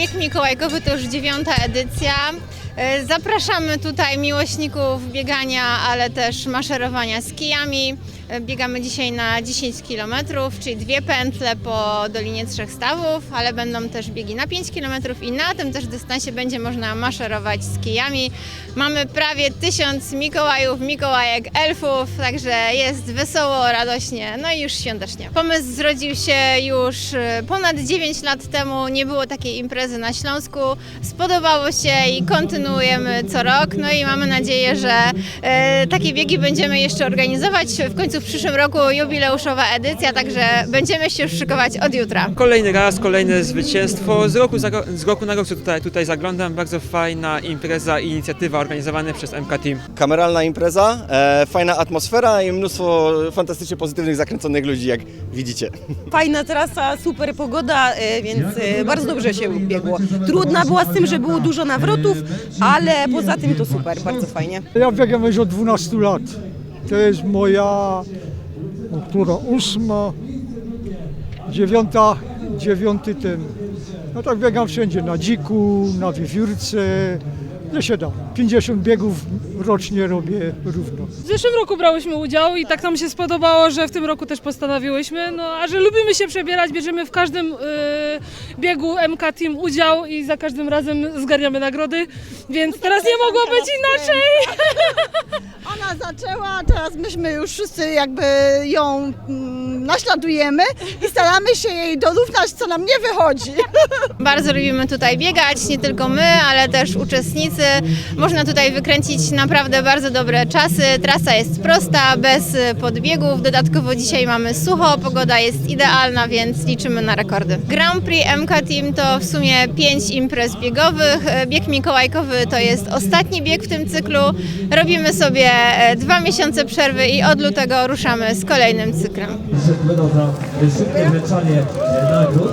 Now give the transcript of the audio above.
Bieg Mikołajkowy to już dziewiąta edycja. E, Zapraszamy tutaj miłośników biegania, ale też maszerowania z kijami. E, Biegamy dzisiaj na 10 km, czyli dwie pętle po Dolinie Trzech Stawów, ale będą też biegi na 5 km i na tym też dystansie będzie można maszerować z kijami. Mamy prawie tysiąc Mikołajów, Mikołajek, elfów, także jest wesoło, radośnie, no i już świątecznie. Pomysł zrodził się już e, ponad 9 lat temu, nie było takiej imprezy na Śląsku. Spodobało się i kontynuujemy co rok, no i mamy nadzieję, że e, takie biegi będziemy jeszcze organizować. W końcu w przyszłym roku jubileuszowa edycja, także będziemy się już szykować od jutra. Kolejny raz, kolejne zwycięstwo. Z roku, za, z roku na rok tutaj, tutaj zaglądam. Bardzo fajna impreza i inicjatywa organizowana przez MK Team. Kameralna impreza, e, fajna atmosfera i mnóstwo fantastycznie pozytywnych, zakręconych ludzi, jak widzicie. Fajna trasa, super pogoda, e, więc e, bardzo dobrze się biegło. Trudna była z tym, że było dużo nawrotów, ale poza tym to super, bardzo fajnie. Ja biegam już od 12 lat. To jest moja, no, która ósma, dziewiąta, dziewiąty ten. No tak biegam wszędzie, na dziku, na wiewiórce, gdzie się da. 50 biegów rocznie robię równo. W zeszłym roku brałyśmy udział i tak nam się spodobało, że w tym roku też postanowiłyśmy. No a że lubimy się przebierać, bierzemy w każdym y, biegu MK Team udział i za każdym razem zgarniamy nagrody, więc teraz nie mogło być inaczej. Zaczęła, teraz myśmy już wszyscy jakby ją mm, naśladujemy i staramy się jej dorównać, co nam nie wychodzi. Bardzo lubimy tutaj biegać, nie tylko my, ale też uczestnicy. Można tutaj wykręcić naprawdę bardzo dobre czasy. Trasa jest prosta, bez podbiegów. Dodatkowo dzisiaj mamy sucho, pogoda jest idealna, więc liczymy na rekordy. Grand Prix MK Team to w sumie pięć imprez biegowych. Bieg Mikołajkowy to jest ostatni bieg w tym cyklu. Robimy sobie dwa miesiące przerwy i od lutego ruszamy z kolejnym cyklem. Za nagród.